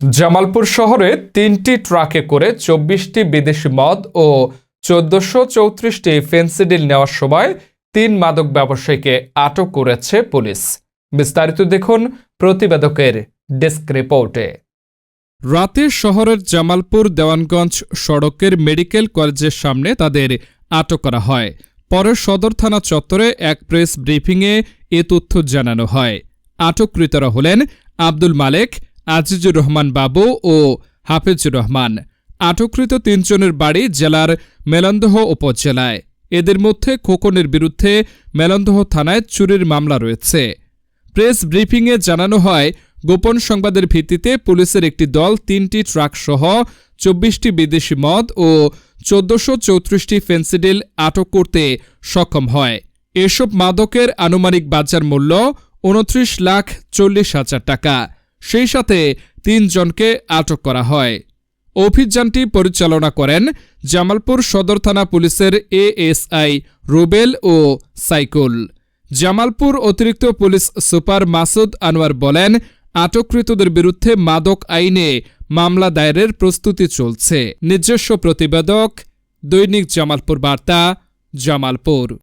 জামালপুর শহরে তিনটি ট্রাকে করে চব্বিশটি বিদেশি মদ ও চোদ্দশো চৌত্রিশটি ফেন্সিডিল নেওয়ার সময় তিন মাদক ব্যবসায়ীকে আটক করেছে পুলিশ। বিস্তারিত দেখুন প্রতিবেদকের ডেস্ক রিপোর্টে। রাতে শহরের জামালপুর দেওয়ানগঞ্জ সড়কের মেডিকেল কলেজের সামনে তাদের আটক করা হয়। পরে সদর থানা চত্বরে এক প্রেস ব্রিফিংয়ে এ তথ্য জানানো হয়। আটককৃতরা হলেন আব্দুল মালেক আজিজুর রহমান বাবু ও হাফিজুর রহমান। আটককৃত তিনজনের বাড়ি জেলার মেলন্দহ উপজেলায়। এদের মধ্যে খোকনের বিরুদ্ধে মেলন্দহ থানায় চুরির মামলা রয়েছে। প্রেস ব্রিফিংয়ে জানানো হয়, গোপন সংবাদের ভিত্তিতে পুলিশের একটি দল তিনটি ট্রাক সহ চব্বিশটি বিদেশি মদ ও চোদ্দশো চৌত্রিশটি ফেন্সিডিল আটক করতে সক্ষম হয়। এসব মাদকের আনুমানিক বাজার মূল্য উনত্রিশ লাখ চল্লিশ হাজার টাকা। সেই সাথে তিনজনকে আটক করা হয়। অভিযানটি পরিচালনা করেন জামালপুর সদর থানা পুলিশের এএসআই রুবেল ও সাইকুল। জামালপুর অতিরিক্ত পুলিশ সুপার মাসুদ আনোয়ার বলেন, আটককৃতদের বিরুদ্ধে মাদক আইনে মামলা দায়েরের প্রস্তুতি চলছে। নিজস্ব প্রতিবেদক দৈনিক জামালপুর বার্তা, জামালপুর।